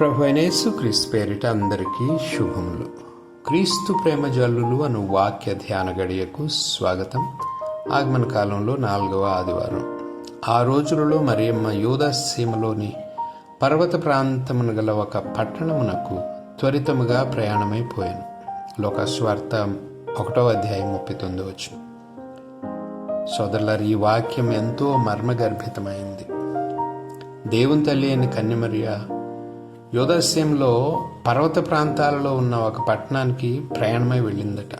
ప్రభు అయినేసు క్రీస్తు పేరిట అందరికీ శుభములు. క్రీస్తు ప్రేమ జల్లులు అను వాక్య ధ్యాన గడియకు స్వాగతం. ఆగమన కాలంలో నాలుగవ ఆదివారం. ఆ రోజులలో మరియమ్మ యూదా సీమలోని పర్వత ప్రాంతమున గల ఒక పట్టణమునకు త్వరితముగా ప్రయాణమైపోయాను లోకస్వార్త ఒకటో అధ్యాయం ముప్పై తొమ్మిది వచ్చు సోదరులారు ఈ వాక్యం ఎంతో మర్మగర్భితమైంది. దేవుని తల్లి అని కన్యమర్య యోదస్యంలో పర్వత ప్రాంతాలలో ఉన్న ఒక పట్టణానికి ప్రయాణమై వెళ్ళిందట.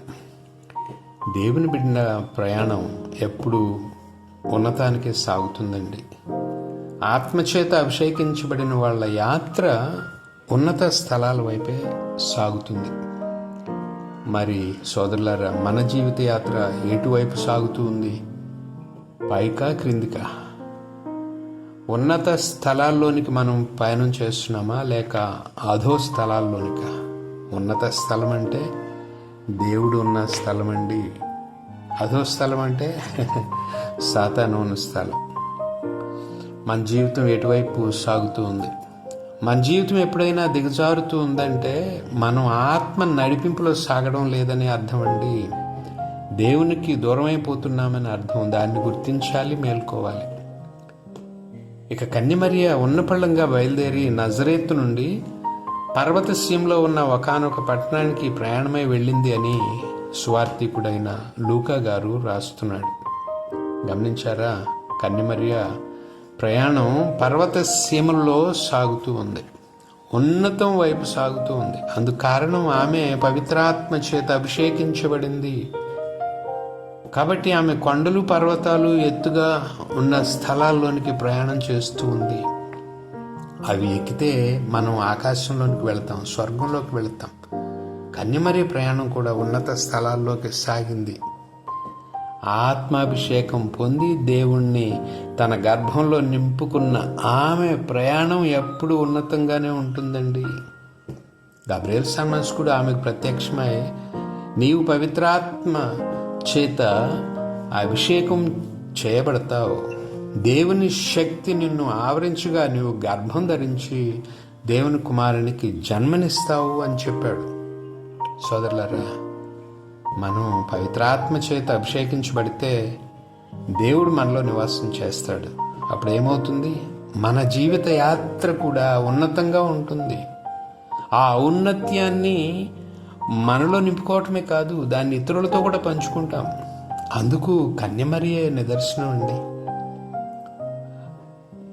దేవుని బిడ్డ ప్రయాణం ఎప్పుడు ఉన్నతానికి సాగుతుందండి. ఆత్మచేత అభిషేకించబడిన వాళ్ళ యాత్ర ఉన్నత స్థలాల వైపే సాగుతుంది. మరి సోదరులారా మన జీవిత యాత్ర ఎటువైపు సాగుతూ ఉంది? పైకా క్రిందికా? ఉన్నత స్థలాల్లోనికి మనం పయనం చేస్తున్నామా? లేక అధో స్థలాల్లోనికా? ఉన్నత స్థలం అంటే దేవుడు ఉన్న స్థలం అండి అధో స్థలం అంటే సాతాను ఉన్న స్థలం. మన జీవితం ఎటువైపు సాగుతూ ఉంది? మన జీవితం ఎప్పుడైనా దిగజారుతూ ఉందంటే మనం ఆత్మ నడిపింపులో సాగడం లేదని అర్థం అండి. దేవునికి దూరమైపోతున్నామని అర్థం. దాన్ని గుర్తించాలి మేల్కోవాలి. ఇక కన్యమరియ ఉన్నపళ్ళంగా బయలుదేరి నజరేత్తు నుండి పర్వతసీమలో ఉన్న ఒకనొక పట్టణానికి ప్రయాణమై వెళ్ళింది అని స్వార్థికుడైన లూకా గారు రాస్తున్నాడు. గమనించారా? కన్యమరియ ప్రయాణం పర్వత సీమల్లో సాగుతూ ఉంది. ఉన్నతం వైపు సాగుతూ ఉంది. అందుకు కారణం ఆమె పవిత్రాత్మ చేత అభిషేకించబడింది. కాబట్టి ఆమె కొండలు పర్వతాలు ఎత్తుగా ఉన్న స్థలాల్లోనికి ప్రయాణం చేస్తూ ఉంది. అవి ఎక్కితే మనం ఆకాశంలోనికి వెళ్తాం స్వర్గంలోకి వెళ్తాం. కన్యమరి ప్రయాణం కూడా ఉన్నత స్థలాల్లోకి సాగింది. ఆత్మాభిషేకం పొంది దేవుణ్ణి తన గర్భంలో నింపుకున్న ఆమె ప్రయాణం ఎప్పుడు ఉన్నతంగానే ఉంటుందండి. గబ్రేల్ సన్మస్కుడు ఆమెకు ప్రత్యక్షమై నీవు పవిత్రాత్మ చేత అభిషేకం చేయబడతావు. దేవుని శక్తి నిన్ను ఆవరించగా నీవు గర్భం ధరించి దేవుని కుమారునికి జన్మనిస్తావు అని చెప్పాడు. సోదరులరా మనం పవిత్రాత్మ చేత అభిషేకించబడితే దేవుడు మనలో నివాసం చేస్తాడు. అప్పుడు ఏమవుతుంది మన జీవిత యాత్ర కూడా ఉన్నతంగా ఉంటుంది. ఆ ఔన్నత్యాన్ని మనలో నింపుకోవటమే కాదు దాన్ని ఇతరులతో కూడా పంచుకుంటాం. అందుకు కన్యమరియే నిదర్శనం అండి.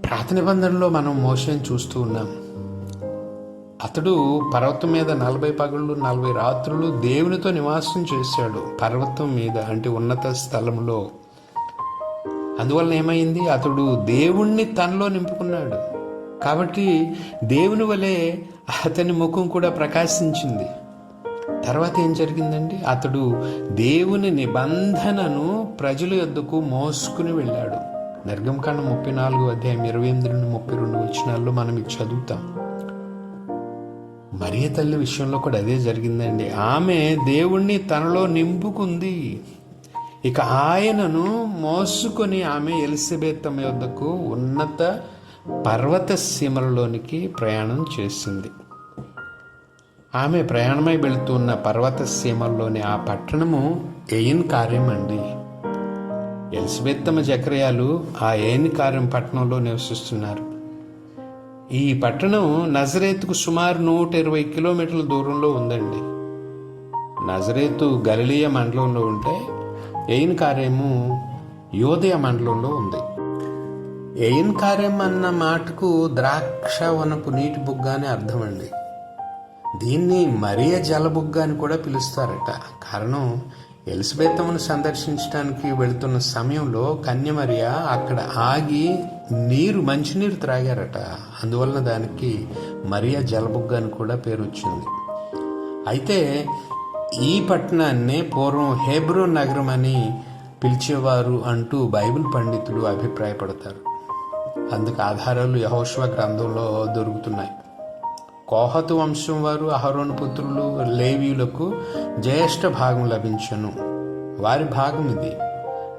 ప్రాత నిబంధనలో మనం మోసం చూస్తూ ఉన్నాం. అతడు పర్వతం మీద నలభై పగళ్ళు నలభై రాత్రులు దేవునితో నివాసం చేశాడు పర్వతం మీద అంటే ఉన్నత స్థలంలో అందువల్ల ఏమైంది? అతడు దేవుణ్ణి తనలో నింపుకున్నాడు. కాబట్టి దేవుని వలె అతని ముఖం కూడా ప్రకాశించింది. తర్వాత ఏం జరిగిందండి? అతడు దేవుని నిబంధనను ప్రజల యొద్దకు మోసుకుని వెళ్ళాడు. నిర్గమకాండ ముప్పై నాలుగు అధ్యాయం ఇరవై ఎనిమిది నుండి ముప్పై రెండు వచ్చినాల్లో మనం ఇది చదువుతాం. మరియ తల్లి విషయంలో కూడా అదే జరిగిందండి. ఆమె దేవుణ్ణి తనలో నింపుకుంది. ఇక ఆయనను మోసుకొని ఆమె ఎలిజబెత్ యొద్దకు ఉన్నత పర్వత సీమలలోనికి ప్రయాణం చేసింది. ఆమె ప్రయాణమై వెళుతున్న పర్వత సీమల్లోని ఆ పట్టణము ఎయిన్ కార్యం అండి. ఎలిజబెత్తమ్మ జక్రయాలు ఆ ఎయిన్ కార్యం పట్టణంలో నివసిస్తున్నారు. ఈ పట్టణం నజరేత్కు సుమారు నూట ఇరవై కిలోమీటర్ల దూరంలో ఉందండి. నజరేతు గలిలియ మండలంలో ఉంటే ఎయిన్ కార్యము యోదయ మండలంలో ఉంది. ఎయిన్ కార్యం అన్న మాటకు ద్రాక్ష వనపు నీటి బుగ్గ అని అర్థమండి. అండి దీన్ని మరియ జలబుగ్గ అని కూడా పిలుస్తారట. కారణం ఎలిజబెత్తమ్మను సందర్శించడానికి వెళుతున్న సమయంలో కన్యమరియ అక్కడ ఆగి నీరు మంచినీరు త్రాగారట. అందువలన దానికి మరియా జలబుగ్గ అని కూడా పేరు వచ్చింది. అయితే ఈ పట్టణాన్ని పూర్వం హేబ్రో నగరం అని పిలిచేవారు అంటూ బైబిల్ పండితులు అభిప్రాయపడతారు. అందుకు ఆధారాలు యహోష్వ గ్రంథంలో దొరుకుతున్నాయి. కోహతు వంశం వారు అహరోను పుత్రులు లేవీయులకు జ్యేష్ఠ భాగం లభించను. వారి భాగం ఇది.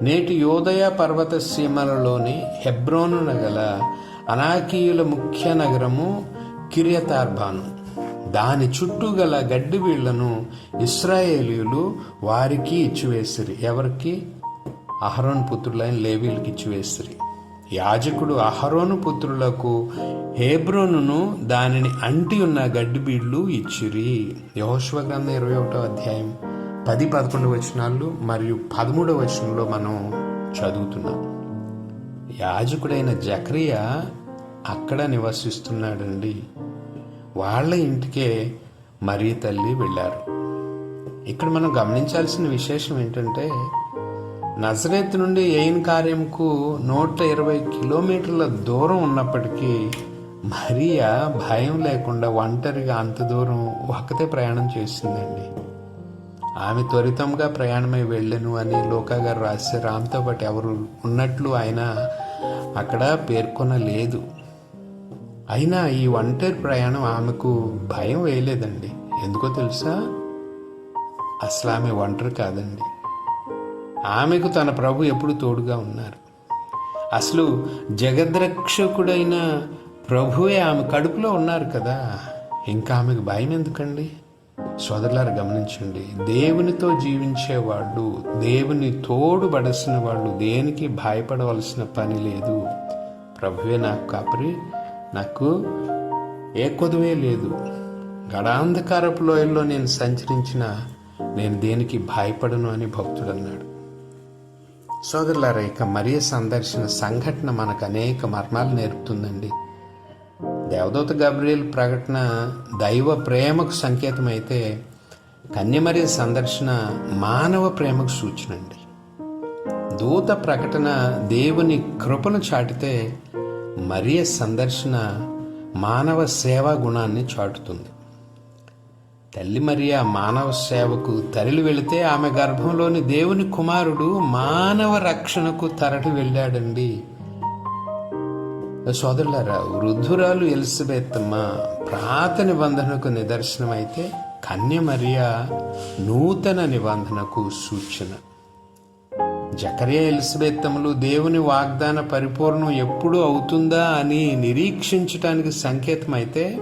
నేటి యోదయ పర్వత సీమలలోని హెబ్రోను గల అనాకీయుల ముఖ్య నగరము కిరియతార్బాను. దాని చుట్టూ గల గడ్డి వీళ్ళను ఇస్రాయేలీయులు వారికి ఇచ్చివేసిరి. ఎవరికి? అహరోన్ పుత్రులైన లేవీలకు ఇచ్చివేసిరి. యాజకుడు అహరోను పుత్రులకు హేబ్రోనును దానిని అంటి ఉన్న గడ్డిబీడ్లు ఇచ్చిరి. యహోశ్వ గ్రంథం ఇరవై ఒకటో అధ్యాయం పది పదకొండు వచనాలు మరియు పదమూడవ వచనంలో మనం చదువుతున్నాం. యాజకుడైన జక్రియా అక్కడ నివసిస్తున్నాడండి. వాళ్ళ ఇంటికే మరీ తల్లి వెళ్ళారు. ఇక్కడ మనం గమనించాల్సిన విశేషం ఏంటంటే నజరేత్ నుండి ఎయిన్ కార్యంకు నూట ఇరవై కిలోమీటర్ల దూరం ఉన్నప్పటికీ మరియా భయం లేకుండా ఒంటరిగా అంత దూరం ఒక్కతే ప్రయాణం చేసిందండి. ఆమె త్వరితంగా ప్రయాణమై వెళ్ళను అని లోకా గారు రాశారు రామ్తో పాటు ఎవరు ఉన్నట్లు ఆయన అక్కడ పేర్కొనలేదు. అయినా ఈ ఒంటరి ప్రయాణం ఆమెకు భయం వేయలేదండి. ఎందుకో తెలుసా? అసలు ఆమె ఒంటరి కాదండి. ఆమెకు తన ప్రభు ఎప్పుడు తోడుగా ఉన్నారు. అసలు జగద్రక్షకుడైన ప్రభువే ఆమె కడుపులో ఉన్నారు కదా. ఇంకా ఆమెకు భయం ఎందుకండి? సోదరులారు గమనించండి. దేవునితో జీవించేవాళ్ళు దేవుని తోడు పడసిన వాళ్ళు దేనికి భయపడవలసిన పని లేదు. ప్రభువే నాకు కాపరి నాకు ఏ కొదువే లేదు. గడాంధకారపు లోయల్లో నేను సంచరించిన నేను దేనికి భయపడను అని భక్తుడు అన్నాడు సోదరులారా ఇక మరియ సందర్శన సంఘటన మనకు అనేక మర్మాలు నేర్పుతుందండి. దేవదూత గబ్రియల్ ప్రకటన దైవ ప్రేమకు సంకేతమైతే అయితే సందర్శన మానవ ప్రేమకు సూచన అండి. దూత ప్రకటన దేవుని కృపను చాటితే మరియ సందర్శన మానవ సేవా గుణాన్ని చాటుతుంది. తల్లి మరియా మానవ సేవకు తరలి వెళితే ఆమె గర్భంలోని దేవుని కుమారుడు మానవ రక్షణకు తరలి వెళ్ళాడండి. సోదరులారా వృద్ధురాలు ఎలిజబెత్తమ్మ ప్రాత నిబంధనకు నిదర్శనమైతే కన్య మరియా నూతన నిబంధనకు సూచన. జకరియా ఎలిజబెత్తములు దేవుని వాగ్దాన పరిపూర్ణం ఎప్పుడు అవుతుందా అని నిరీక్షించటానికి సంకేతమైతే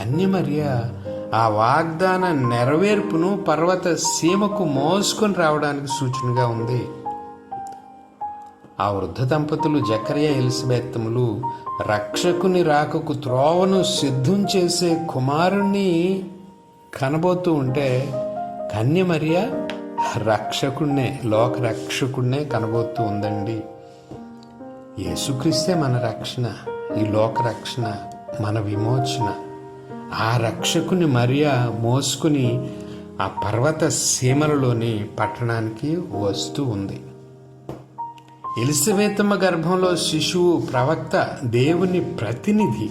కన్య మరియా ఆ వాగ్దాన నెరవేర్పును పర్వత సీమకు మోసుకొని రావడానికి సూచనగా ఉంది. ఆ వృద్ధ దంపతులు జకరియా ఎలిజబెత్తములు రక్షకుని రాకకు త్రోవను సిద్ధం చేసే కుమారుణ్ణి కనబోతూ ఉంటే కన్యమర్య రక్షకుణ్ణే లోక రక్షకుణ్ణే కనబోతూ ఉందండి. యేసుక్రీస్తే మన రక్షణ ఈ లోక రక్షణ మన విమోచన. ఆ రక్షకుని మరియా మోసుకుని ఆ పర్వత సీమలలోని పట్టణానికి వస్తూ ఉంది. ఎలిసబెతమ్మ గర్భంలో శిశువు ప్రవక్త దేవుని ప్రతినిధి.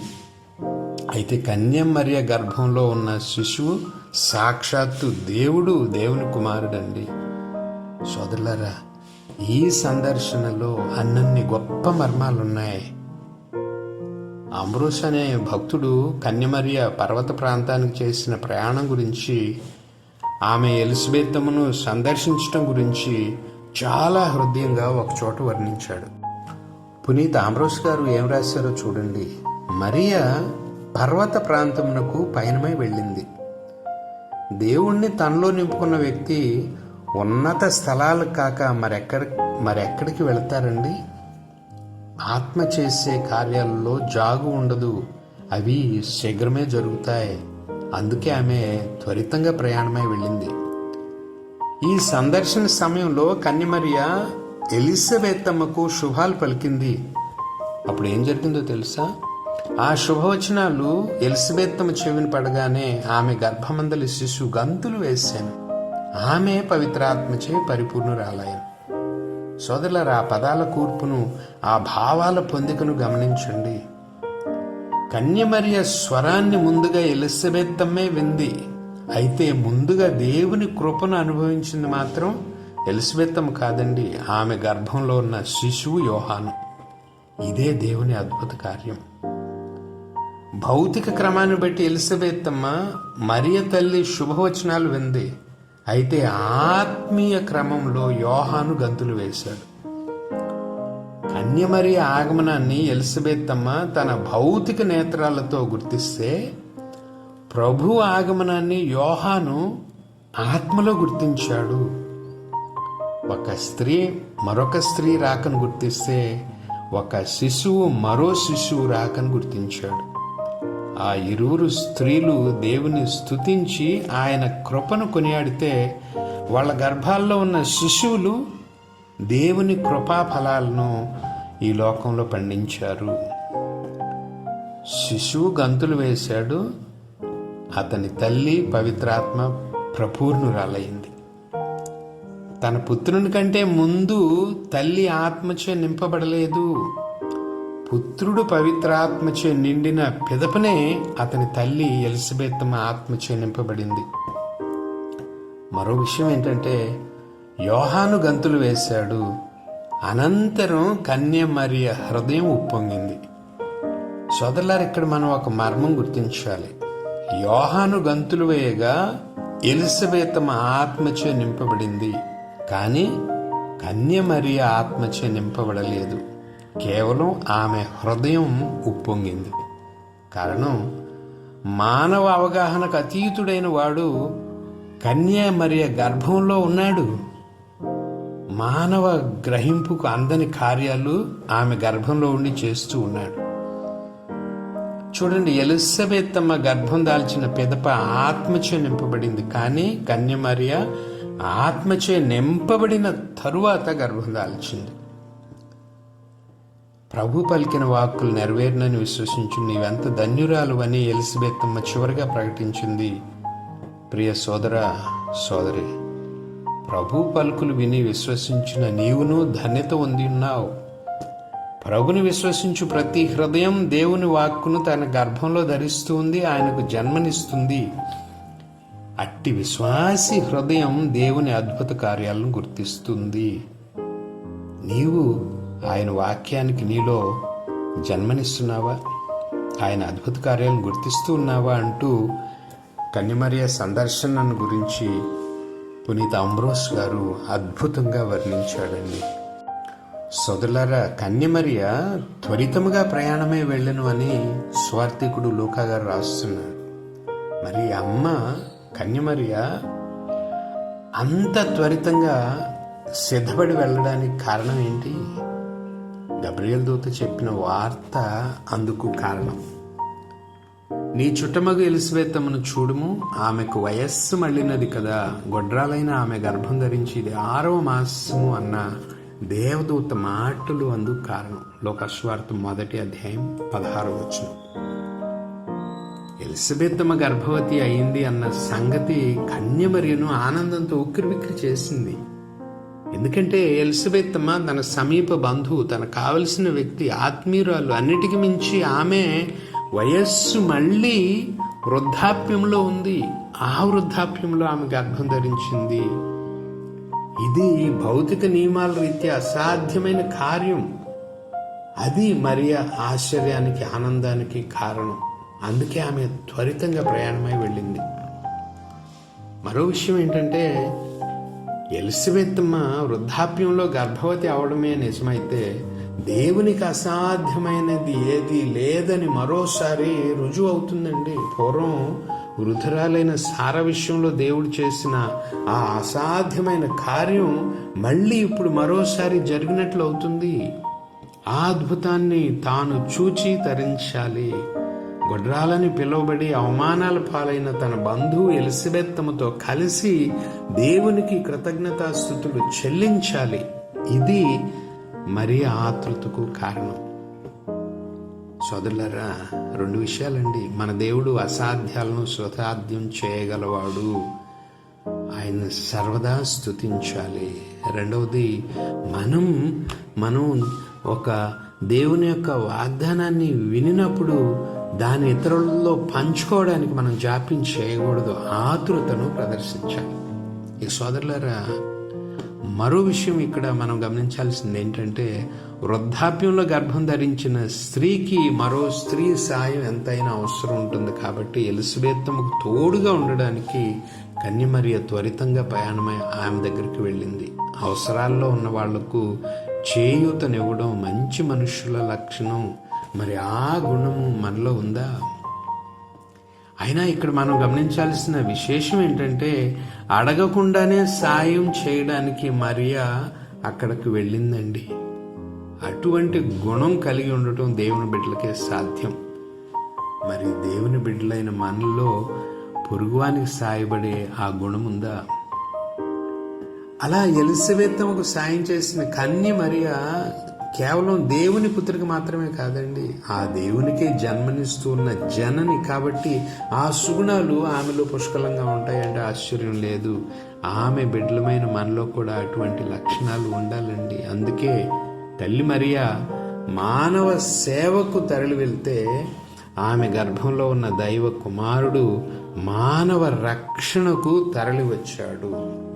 అయితే కన్యం మరియ గర్భంలో ఉన్న శిశువు సాక్షాత్తు దేవుడు దేవుని కుమారుడండి. సోదరులారా ఈ సందర్శనలో అన్నన్ని గొప్ప మర్మాలున్నాయి. అమృష్ అనే భక్తుడు కన్యమర్య పర్వత ప్రాంతానికి చేసిన ప్రయాణం గురించి ఆమె ఎలిజబెత్తమును సందర్శించటం గురించి చాలా హృదయంగా ఒకచోట వర్ణించాడు. పునీత్ ఆమ్రోస్ గారు ఏం రాశారో చూడండి. మరియ పర్వత ప్రాంతమునకు పయనమై వెళ్ళింది. దేవుణ్ణి తనలో నింపుకున్న వ్యక్తి ఉన్నత స్థలాలు కాక మరెక్కడ మరెక్కడికి వెళతారండి? ఆత్మ చేసే కార్యాలలో జాగు ఉండదు. అవి శీఘ్రమే జరుగుతాయి. అందుకే ఆమె త్వరితంగా ప్రయాణమై వెళ్ళింది. ఈ సందర్శన సమయంలో కన్యమరియ ఎలిజబెత్తమ్మకు శుభాలు పలికింది. అప్పుడు ఏం జరిగిందో తెలుసా? ఆ శుభవచనాలు ఎలిజబెత్తమ్మ చెవిని పడగానే ఆమె గర్భమందలి శిశు గంతులు వేశాను. ఆమె పవిత్రాత్మచే పరిపూర్ణురాలయం సోదరులారా ఆ పదాల కూర్పును ఆ భావాల పొందికను గమనించండి. కన్యమరియ స్వరాన్ని ముందుగా ఎలిజబెత్తమ్మే వింది. అయితే ముందుగా దేవుని కృపను అనుభవించింది మాత్రం ఎలిజబెత్తమ్మ కాదండి ఆమె గర్భంలో ఉన్న శిశువు యోహాను. ఇదే దేవుని అద్భుత కార్యం. భౌతిక క్రమాన్ని బట్టి ఎలిజబెత్తమ్మ మరియ తల్లి శుభవచనాలు వింది. అయితే ఆత్మీయ క్రమంలో యోహాను గంతులు వేశాడు. కన్యమరి ఆగమనాన్ని ఎలిజబెత్ అమ్మ తన భౌతిక నేత్రాలతో గుర్తిస్తే ప్రభు ఆగమనాన్ని యోహాను ఆత్మలో గుర్తించాడు. ఒక స్త్రీ మరొక స్త్రీ రాకను గుర్తిస్తే ఒక శిశువు మరో శిశువు రాకను గుర్తించాడు. ఆ ఇరువురు స్త్రీలు దేవుని స్తుతించి ఆయన కృపను కొనియాడితే వాళ్ళ గర్భాల్లో ఉన్న శిశువులు దేవుని కృపా ఫలాలను ఈ లోకంలో పండించారు. శిశువు గంతులు వేశాడు. అతని తల్లి పవిత్రాత్మ ప్రపూర్ణురాలైంది. తన పుత్రుని కంటే ముందు తల్లి ఆత్మచే నింపబడలేదు. పుత్రుడు పవిత్రాత్మచే నిండిన పిదపనే అతని తల్లి ఎలిజబెత్తమ్మ ఆత్మచే నింపబడింది. మరో విషయం ఏంటంటే యోహాను గంతులు వేశాడు. అనంతరం కన్య మరియ హృదయం ఉప్పొంగింది. సోదరులారు ఇక్కడ మనం ఒక మర్మం గుర్తించాలి. యోహాను గంతులు వేయగా ఎలిజబెతమ్మ ఆత్మచే నింపబడింది. కానీ కన్య మరియ ఆత్మచే నింపబడలేదు. కేవలం ఆమె హృదయం ఉప్పొంగింది. కారణం మానవ అవగాహనకు అతీతుడైన వాడు కన్య మరియ గర్భంలో ఉన్నాడు. మానవ గ్రహింపుకు అందని కార్యాలు ఆమె గర్భంలో ఉండి చేస్తూ ఉన్నాడు. చూడండి ఎలిజబెత్తమ్మ గర్భం దాల్చిన పిదప ఆత్మచే నింపబడింది. కానీ కన్యమర్య ఆత్మచే నింపబడిన తరువాత గర్భం దాల్చింది. ప్రభు పలికిన వాక్కులు నెరవేరినని విశ్వసించు నీవెంత ధన్యురాలు అని ఎలిజబెత్తమ్మ చివరిగా ప్రకటించింది. ప్రియ సోదర సోదరి ప్రభు పలుకులు విని విశ్వసించిన నీవును ధన్యత ఉంది ఉన్నావు. ప్రభుని విశ్వసించు ప్రతి హృదయం దేవుని వాక్కును తన గర్భంలో ధరిస్తుంది ఆయనకు జన్మనిస్తుంది. అట్టి విశ్వాసి హృదయం దేవుని అద్భుత కార్యాలను గుర్తిస్తుంది. నీవు ఆయన వాక్యానికి నీలో జన్మనిస్తున్నావా? ఆయన అద్భుత కార్యాలను గుర్తిస్తూ ఉన్నావా అంటూ కన్యమరియ సందర్శనను గురించి పునీత అంబ్రోస్ గారు అద్భుతంగా వర్ణించాడండి. సోదరులారా కన్యమరియ త్వరితముగా ప్రయాణమే వెళ్ళను అని స్వార్థికుడు లూకా గారు రాస్తున్నాడు మరి అమ్మ కన్యమరియ అంత త్వరితంగా సిద్ధపడి వెళ్ళడానికి కారణం ఏంటి? గబ్రియల్ దూత చెప్పిన వార్త అందుకు కారణం. నీ చుట్టమగు ఎలిసివేత్తమును చూడుము ఆమెకు వయస్సు మళ్ళినది కదా గొడ్రాలైన ఆమె గర్భం ధరించి ఇది ఆరవ మాసము అన్న దేవదూత మాటలు అందుకు కారణం. లోకస్వార్థం మొదటి అధ్యాయం పదహారు వచనం. ఎలిజబెత్తమ్మ గర్భవతి అయింది అన్న సంగతి కన్యమర్యను ఆనందంతో ఉక్కిరిబిక్కిరి చేసింది. ఎందుకంటే ఎలిజబెత్తమ్మ తన సమీప బంధువు తన కావలసిన వ్యక్తి ఆత్మీయురాలు అన్నిటికీ మించి ఆమె వయస్సు మళ్ళీ వృద్ధాప్యంలో ఉంది. ఆ వృద్ధాప్యంలో ఆమె గర్భం ధరించింది. ఇది భౌతిక నియమాల రీత్యా అసాధ్యమైన కార్యం. అది మరియ ఆశ్చర్యానికి ఆనందానికి కారణం. అందుకే ఆమె త్వరితంగా ప్రయాణమై వెళ్ళింది. మరో విషయం ఏంటంటే ఎలిసబెత్తమ్మ వృద్ధాప్యంలో గర్భవతి అవడమే నిజమైతే దేవునికి అసాధ్యమైనది ఏది లేదని మరోసారి రుజువు అవుతుందండి. పూర్వం వృధురాలైన సార విషయంలో దేవుడు చేసిన ఆ అసాధ్యమైన కార్యం మళ్ళీ ఇప్పుడు మరోసారి జరిగినట్లు అవుతుంది. ఆ అద్భుతాన్ని తాను చూచి తరించాలి. గుడ్రాలని పిలువబడి అవమానాల పాలైన తన బంధువు ఎలిసబెత్తమ్మతో కలిసి దేవునికి కృతజ్ఞతాస్థుతులు చెల్లించాలి. ఇది మరి ఆతృతకు కారణం. సోదరులరా రెండు విషయాలండి. మన దేవుడు అసాధ్యాలను స్వసాధ్యం చేయగలవాడు. ఆయన సర్వదా స్థుతించాలి రెండవది మనం మనం ఒక దేవుని యొక్క వాగ్దానాన్ని వినినప్పుడు దాని ఇతరులలో పంచుకోవడానికి మనం జాప్యం చేయకూడదు. ఆతృతను ప్రదర్శించాలి. ఈ సోదరులారా మరో విషయం ఇక్కడ మనం గమనించాల్సింది ఏంటంటే వృద్ధాప్యంలో గర్భం ధరించిన స్త్రీకి మరో స్త్రీ సాయం ఎంతైనా అవసరం ఉంటుంది. కాబట్టి ఎలిసబెత్తముకు తోడుగా ఉండడానికి కన్యమరియ త్వరితంగా ప్రయాణమై ఆమె దగ్గరికి వెళ్ళింది. అవసరాల్లో ఉన్న వాళ్ళకు చేయూతనివ్వడం మంచి మనుషుల లక్షణం. మరి ఆ గుణము మనలో ఉందా? అయినా ఇక్కడ మనం గమనించాల్సిన విశేషం ఏంటంటే అడగకుండానే సాయం చేయడానికి మరియా అక్కడికి వెళ్ళిందండి. అటువంటి గుణం కలిగి ఉండటం దేవుని బిడ్డలకే సాధ్యం. మరి దేవుని బిడ్డలైన మనలో పొరుగువానికి సాయపడే ఆ గుణం ఉందా? అలా ఎలిజబెత్తమ్మకు సాయం చేసిన కన్ని మరియా కేవలం దేవుని పుత్రిక మాత్రమే కాదండి ఆ దేవునికే జన్మనిస్తున్న జనని కాబట్టి ఆ సుగుణాలు ఆమెలో పుష్కలంగా ఉంటాయంటే ఆశ్చర్యం లేదు. ఆమె బిడ్డలమైన మనలో కూడా అటువంటి లక్షణాలు ఉండాలండి. అందుకే తల్లి మరియా మానవ సేవకు తరలి వెళ్తే ఆమె గర్భంలో ఉన్న దైవ కుమారుడు మానవ రక్షణకు తరలి వచ్చాడు.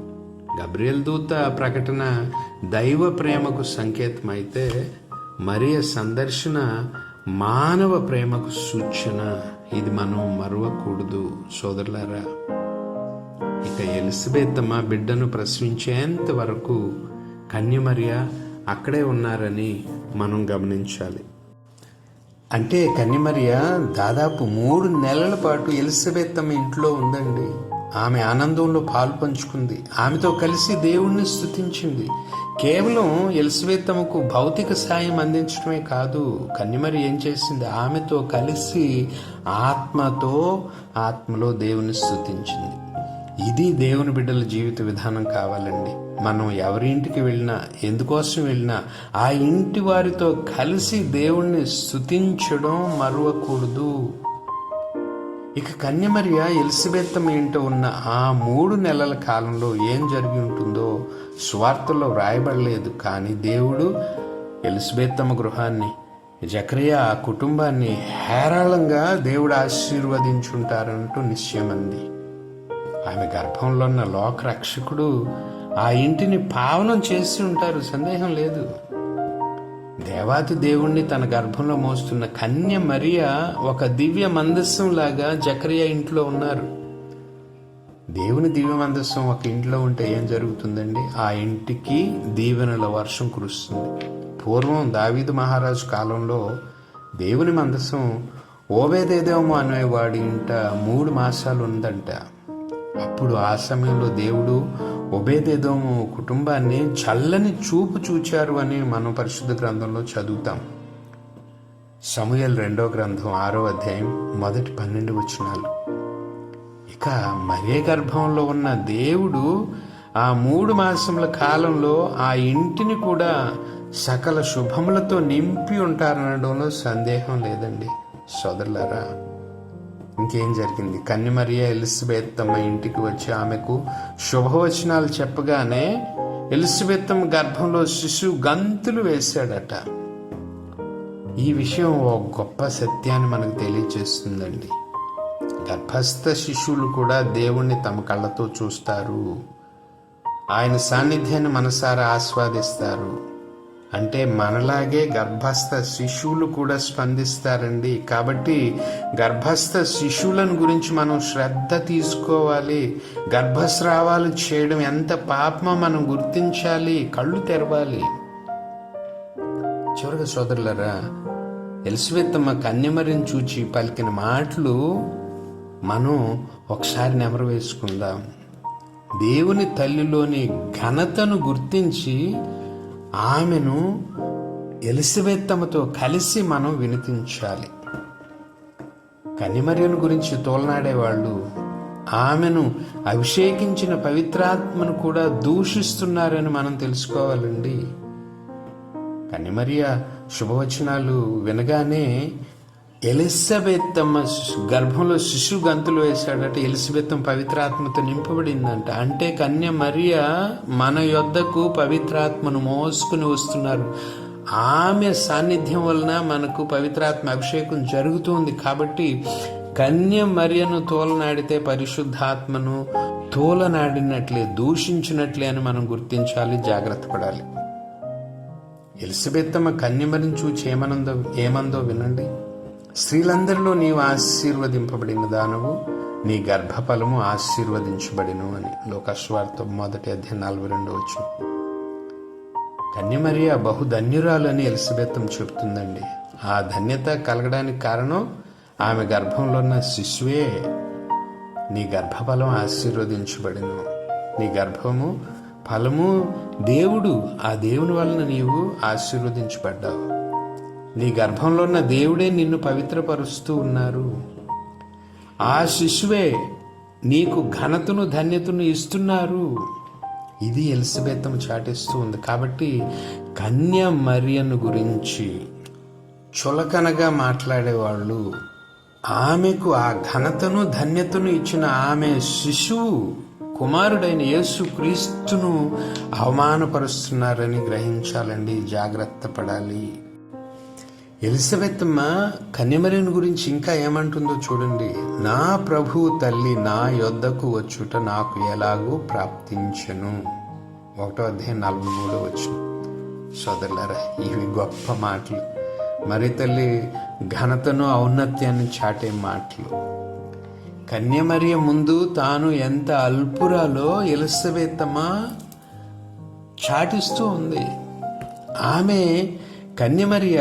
గబ్రియల్ దూత ప్రకటన దైవ ప్రేమకు సంకేతమైతే మరియ సందర్శన మానవ ప్రేమకు సూచన. ఇది మనం మరవకూడదు సోదరులారా. ఇక ఎలిజబెత్తమ్మ బిడ్డను ప్రశ్నించేంత వరకు కన్యమర్య అక్కడే ఉన్నారని మనం గమనించాలి. అంటే కన్యమర్య దాదాపు మూడు నెలల పాటు ఎలిజబెత్తమ్మ ఇంట్లో ఉందండి. ఆమె ఆనందంలో పాలు పంచుకుంది. ఆమెతో కలిసి దేవుణ్ణి స్తుతించింది. కేవలం ఎలిజబెత్తమ్మకు భౌతిక సాయం అందించడమే కాదు కన్నిమరి ఏం చేసింది? ఆమెతో కలిసి ఆత్మతో ఆత్మలో దేవుని స్థుతించింది ఇది దేవుని బిడ్డల జీవిత విధానం కావాలండి. మనం ఎవరి ఇంటికి వెళ్ళినా ఎందుకోసం వెళ్ళినా ఆ ఇంటి వారితో కలిసి దేవుణ్ణి స్థుతించడం మరువకూడదు. ఇక కన్యమర్య ఎలిజబెత్తమ్మ ఏంటో ఉన్న ఆ మూడు నెలల కాలంలో ఏం జరిగి ఉంటుందో స్వార్థలో వ్రాయబడలేదు. కానీ దేవుడు ఎలిజబెత్తమ్మ గృహాన్ని జక్రియ ఆ కుటుంబాన్ని హేరాళంగా దేవుడు ఆశీర్వదించుంటారంటూ నిశ్చయమంది. ఆమె గర్భంలో ఉన్న లోక రక్షకుడు ఆ ఇంటిని పావనం చేసి ఉంటారు. సందేహం లేదు. దేవాతి దేవుణ్ణి తన గర్భంలో మోస్తున్న కన్య మరియ ఒక దివ్య మందస్సం లాగా జకరియా ఇంట్లో ఉన్నారు. దేవుని దివ్య మందస్సం ఒక ఇంట్లో ఉంటే ఏం జరుగుతుందండి? ఆ ఇంటికి దీవెనల వర్షం కురుస్తుంది. పూర్వం దావీదు మహారాజు కాలంలో దేవుని మందస్సం ఓవేదేదేమో అనేవాడి ఇంట మూడు మాసాలు ఉందంట. అప్పుడు ఆ సమయంలో దేవుడు ఒబేదేదోము కుటుంబాన్ని చల్లని చూపు చూచారు అని మనం పరిశుద్ధ గ్రంథంలో చదువుతాం. సమూయల్ రెండో గ్రంథం ఆరో అధ్యాయం మొదటి పన్నెండు వచనాలు. ఇక మరే గర్భంలో ఉన్న దేవుడు ఆ మూడు మాసముల కాలంలో ఆ ఇంటిని కూడా సకల శుభములతో నింపి ఉంటారనడంలో సందేహం లేదండి. సోదరులారా ఇంకేం జరిగింది? కన్నిమరియ ఎలిజబెత్తమ్మ ఇంటికి వచ్చి ఆమెకు శుభవచనాలు చెప్పగానే ఎలిజబెత్తమ్మ గర్భంలో శిశువు గంతులు వేశాడట. ఈ విషయం ఓ గొప్ప సత్యాన్ని మనకు తెలియజేస్తుందండి గర్భస్థ శిశువులు కూడా దేవుణ్ణి తమ కళ్ళతో చూస్తారు. ఆయన సాన్నిధ్యాన్ని మనసారా ఆస్వాదిస్తారు. అంటే మనలాగే గర్భస్థ శిశువులు కూడా స్పందిస్తారండి. కాబట్టి గర్భస్థ శిశువులను గురించి మనం శ్రద్ధ తీసుకోవాలి. గర్భస్రావాలు చేయడం ఎంత పాపమో మనం గుర్తించాలి. కళ్ళు తెరవాలి. చివరిగా సోదరులరా ఎలిసబెత్తమ్మ కన్యమరిని చూచి పలికిన మాటలు మనం ఒకసారి నెమరు వేసుకుందాం. దేవుని తల్లిలోని ఘనతను గుర్తించి ఆమెను ఎలిసబెత్తమ్మతో కలిసి మనం వినిపించాలి కనిమర్యను గురించి తోలనాడేవాళ్ళు ఆమెను అభిషేకించిన పవిత్రాత్మను కూడా దూషిస్తున్నారని మనం తెలుసుకోవాలండి. కనిమర్య శుభవచనాలు వినగానే ఎలిజబెత్తమ్మ గర్భంలో శిశు గంతులు వేశాడట. ఎలిజబెత్తం పవిత్రాత్మతో నింపబడిందంట. అంటే కన్య మరియ మన యొద్దకు పవిత్రాత్మను మోసుకుని వస్తున్నారు. ఆమె సాన్నిధ్యం వలన మనకు పవిత్రాత్మ అభిషేకం జరుగుతుంది. కాబట్టి కన్య మరియను తోలనాడితే పరిశుద్ధాత్మను తోలనాడినట్లే దూషించినట్లే అని మనం గుర్తించాలి జాగ్రత్త పడాలి. ఎలిజబెత్తమ్మ కన్యమరిని చూచి ఏమనందో ఏమందో వినండి. స్త్రీలందరిలో నీవు ఆశీర్వదింపబడిన దానవు నీ గర్భఫలము ఆశీర్వదించబడిను అని లోకస్వార్థ మొదటి అధ్యాయం నలభై రెండు వచ్చు కన్యమరియ బహుధన్యురాలు అని ఎలిజబెత్తం చెబుతుందండి. ఆ ధన్యత కలగడానికి కారణం ఆమె గర్భంలో ఉన్న శిశువే. నీ గర్భఫలం ఆశీర్వదించబడిను. నీ గర్భము ఫలము దేవుడు ఆ దేవుని వలన నీవు ఆశీర్వదించబడ్డావు. నీ గర్భంలో ఉన్న దేవుడే నిన్ను పవిత్రపరుస్తూ ఉన్నారు. ఆ శిశువే నీకు ఘనతను ధన్యతను ఇస్తున్నారు. ఇది ఎలిజబెత్తము చాటిస్తూ ఉంది. కాబట్టి కన్య మరియను గురించి చులకనగా మాట్లాడేవాళ్ళు ఆమెకు ఆ ఘనతను ధన్యతను ఇచ్చిన ఆమె శిశువు కుమారుడైన యేసు క్రీస్తును అవమానపరుస్తున్నారని గ్రహించాలండి. జాగ్రత్త పడాలి. ఎలిజబెత్తమ్మ కన్యమరిని గురించి ఇంకా ఏమంటుందో చూడండి. నా ప్రభు తల్లి నా యొద్దకు వచ్చుట నాకు ఎలాగూ ప్రాప్తించను. ఒకటో అధ్యాయం నలభై మూడో వచ్చు సోదరులరా ఇవి గొప్ప మాటలు. మరి తల్లి ఘనతను ఔన్నత్యాన్ని చాటే మాటలు. కన్యమరియ ముందు తాను ఎంత అల్పురాలో ఎలిజబెత్తమ్మ చాటిస్తూ ఉంది. ఆమె కన్యమరియ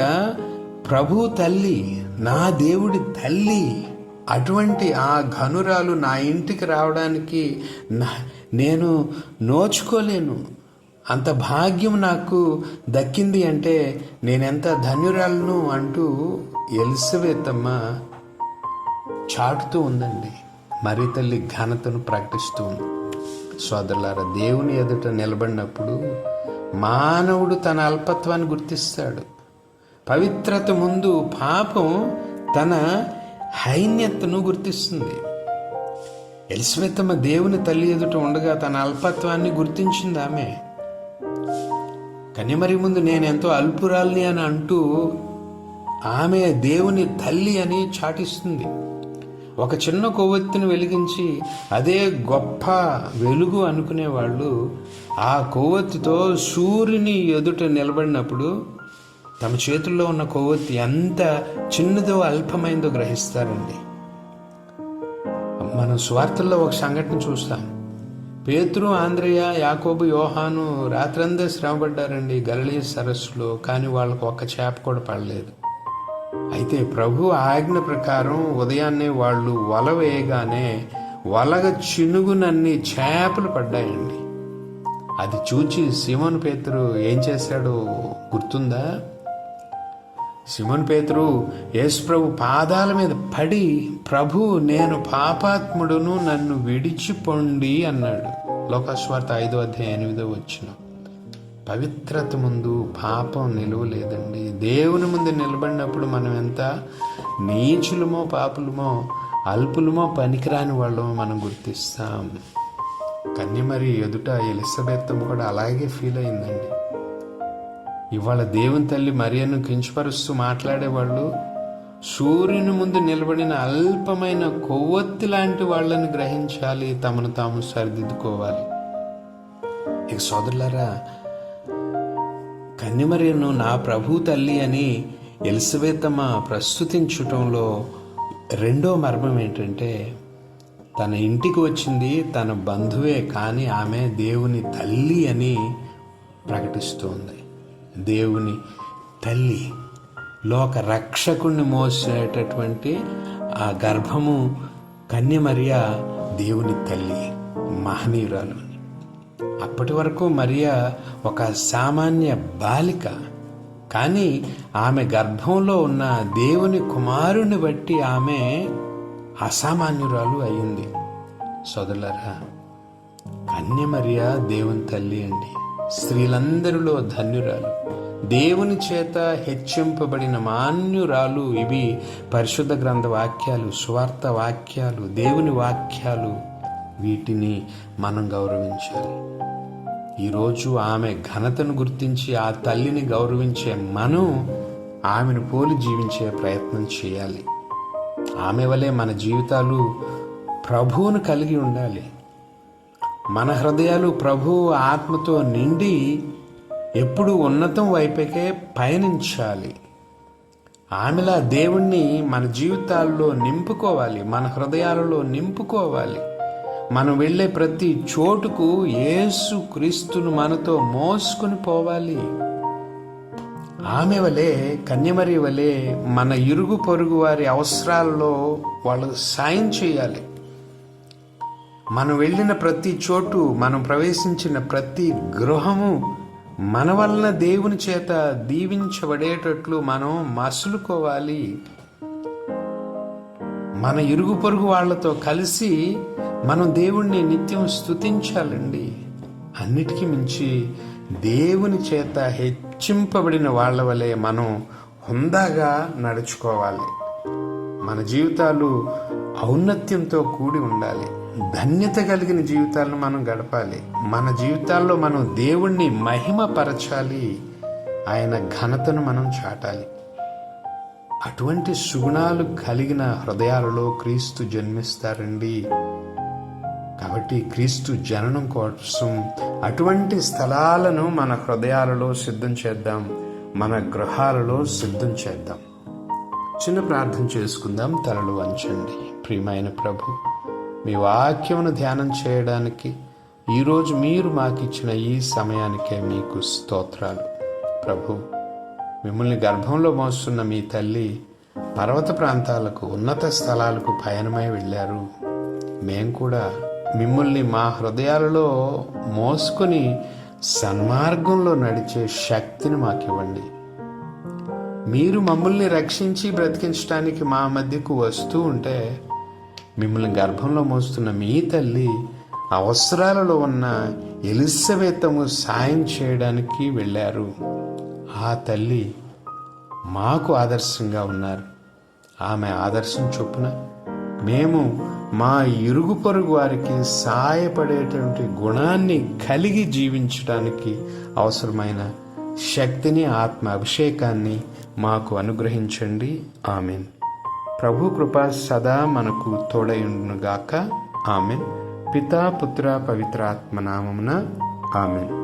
ప్రభు తల్లి నా దేవుడి తల్లి అటువంటి ఆ ఘనురాలు నా ఇంటికి రావడానికి నా- నేను నోచుకోలేను. అంత భాగ్యం నాకు దక్కింది అంటే నేనెంత ధన్యురాలను అంటూ ఎలిసవేతమ్మ చాటుతూ ఉందండి. మరి తల్లి ఘనతను ప్రకటిస్తూ ఉంది. సోదరులారా దేవుని ఎదుట నిలబడినప్పుడు మానవుడు తన అల్పత్వాన్ని గుర్తిస్తాడు. పవిత్రత ముందు పాపం తన హైన్యతను గుర్తిస్తుంది. ఎలిసబెత్తమ్మ దేవుని తల్లి ఎదుట ఉండగా తన అల్పత్వాన్ని గుర్తించింది ఆమె. కనిమరి ముందు నేను ఎంతో అల్పురాల్ని అని అంటూ ఆమె దేవుని తల్లి అని చాటిస్తుంది. ఒక చిన్న కొవ్వొత్తిని వెలిగించి అదే గొప్ప వెలుగు అనుకునేవాళ్ళు ఆ కొవ్వొత్తితో సూర్యుని ఎదుట నిలబడినప్పుడు తమ చేతుల్లో ఉన్న కొవ్వొత్తి ఎంత చిన్నదో అల్పమైందో గ్రహిస్తారండి. మనం స్వార్థల్లో ఒక సంఘటన చూస్తాం. పేతురు ఆంధ్రయ యాకోబు యోహాను రాత్రంతా శ్రమపడ్డారండి గలలీ సరస్సులో కానీ వాళ్ళకు ఒక్క చేప కూడా పడలేదు. అయితే ప్రభు ఆజ్ఞ ప్రకారం ఉదయాన్నే వాళ్ళు వల వేయగానే వలగ చినుగునన్ని చేపలు పడ్డాయండి. అది చూచి శివను పేతురు ఏం చేశాడో గుర్తుందా? సిమోన్ పేతురు యేసుప్రభు పాదాల మీద పడి ప్రభు నేను పాపాత్ముడును నన్ను విడిచిపోండి అన్నాడు. లోకాశ్వార్త ఐదో అధ్యాయం ఎనిమిదో వచ్చిన. పవిత్రత ముందు పాపం నిలువ లేదండి. దేవుని ముందు నిలబడినప్పుడు మనం ఎంత నీచులమో పాపులమో అల్పులమో పనికిరాని వాళ్ళమో మనం గుర్తిస్తాం. కన్యమరి ఎదుట ఎలిజబెత్తమ్మ కూడా అలాగే ఫీల్ అయిందండి. ఇవాళ దేవుని తల్లి మరియను కించపరుస్తూ మాట్లాడేవాళ్ళు సూర్యుని ముందు నిలబడిన అల్పమైన కొవ్వొత్తి లాంటి వాళ్ళని గ్రహించాలి తమను తాము సరిదిద్దుకోవాలి. ఇక సోదరులారా కన్యమరియను నా ప్రభు తల్లి అని ఎలిసబెత్తమ్మ ప్రస్తుతించటంలో రెండో మర్మం ఏంటంటే తన ఇంటికి వచ్చింది తన బంధువే కానీ ఆమె దేవుని తల్లి అని ప్రకటిస్తోంది. దేవుని తల్లి లోక రక్షకుణ్ణి మోసేటటువంటి ఆ గర్భము కన్యమర్య దేవుని తల్లి మహనీయురాలు. అప్పటి వరకు మరియా ఒక సామాన్య బాలిక. కానీ ఆమె గర్భంలో ఉన్న దేవుని కుమారుని బట్టి ఆమె అసామాన్యురాలు అయింది కన్య కన్యమర్య దేవుని తల్లి అండి. స్త్రీలందరిలో ధన్యురాలు. దేవుని చేత హెచ్చింపబడిన మాన్యురాలు ఇవి పరిశుద్ధ గ్రంథ వాక్యాలు స్వార్థ వాక్యాలు దేవుని వాక్యాలు వీటిని మనం గౌరవించాలి. ఈరోజు ఆమె ఘనతను గుర్తించి ఆ తల్లిని గౌరవించే మనం ఆమెను పోలి జీవించే ప్రయత్నం చేయాలి. ఆమె వలె మన జీవితాలు ప్రభువును కలిగి ఉండాలి. మన హృదయాలు ప్రభు ఆత్మతో నిండి ఎప్పుడు ఉన్నతం వైపుకే పయనించాలి. ఆమెలా దేవుణ్ణి మన జీవితాల్లో నింపుకోవాలి మన హృదయాలలో నింపుకోవాలి. మనం వెళ్ళే ప్రతి చోటుకు యేసు క్రీస్తును మనతో మోసుకొని పోవాలి. ఆమె వలె కన్యమరి వలె మన ఇరుగు పొరుగు వారి అవసరాలలో వాళ్ళు సాయం చేయాలి. మనం వెళ్ళిన ప్రతి చోటు మనం ప్రవేశించిన ప్రతి గృహము మన వలన దేవుని చేత దీవించబడేటట్లు మనం మసులుకోవాలి. మన ఇరుగు పొరుగు వాళ్ళతో కలిసి మనం దేవుణ్ణి నిత్యం స్తుతించాలండి. అన్నిటికీ మించి దేవుని చేత హెచ్చింపబడిన వాళ్ళ వలె మనం హుందాగా నడుచుకోవాలి. మన జీవితాలు ఔన్నత్యంతో కూడి ఉండాలి. ధన్యత కలిగిన జీవితాలను మనం గడపాలి. మన జీవితాల్లో మనం దేవుణ్ణి మహిమపరచాలి. ఆయన ఘనతను మనం చాటాలి. అటువంటి సుగుణాలు కలిగిన హృదయాలలో క్రీస్తు జన్మిస్తారండి. కాబట్టి క్రీస్తు జననం కోసం అటువంటి స్థలాలను మన హృదయాలలో సిద్ధం చేద్దాం. మన గృహాలలో సిద్ధం చేద్దాం. చిన్న ప్రార్థన చేసుకుందాం. తలలు వంచండి. ప్రియమైన ప్రభు మీ వాక్యమును ధ్యానం చేయడానికి ఈరోజు మీరు మాకిచ్చిన ఈ సమయానికే మీకు స్తోత్రాలు. ప్రభు మిమ్మల్ని గర్భంలో మోస్తున్న మీ తల్లి పర్వత ప్రాంతాలకు ఉన్నత స్థలాలకు పయనమై వెళ్ళారు. మేము కూడా మిమ్మల్ని మా హృదయాలలో మోసుకొని సన్మార్గంలో నడిచే శక్తిని మాకివ్వండి. మీరు మమ్మల్ని రక్షించి బ్రతికించడానికి మా మధ్యకు వస్తూ ఉంటే మిమ్మల్ని గర్భంలో మోస్తున్న మీ తల్లి అవసరాలలో ఉన్న ఎలిసవేత్తము సాయం చేయడానికి వెళ్ళారు. ఆ తల్లి మాకు ఆదర్శంగా ఉన్నారు. ఆమె ఆదర్శం చొప్పున మేము మా ఇరుగు పొరుగు వారికి సాయపడేటువంటి గుణాన్ని కలిగి జీవించడానికి అవసరమైన శక్తిని ఆత్మ అభిషేకాన్ని మాకు అనుగ్రహించండి. ఆమెన్. ప్రభు కృప సదా మనకు తోడయుండునుగాక. ఆమెన్. పితా పుత్ర పవిత్రాత్మ నామమున ఆమెన్.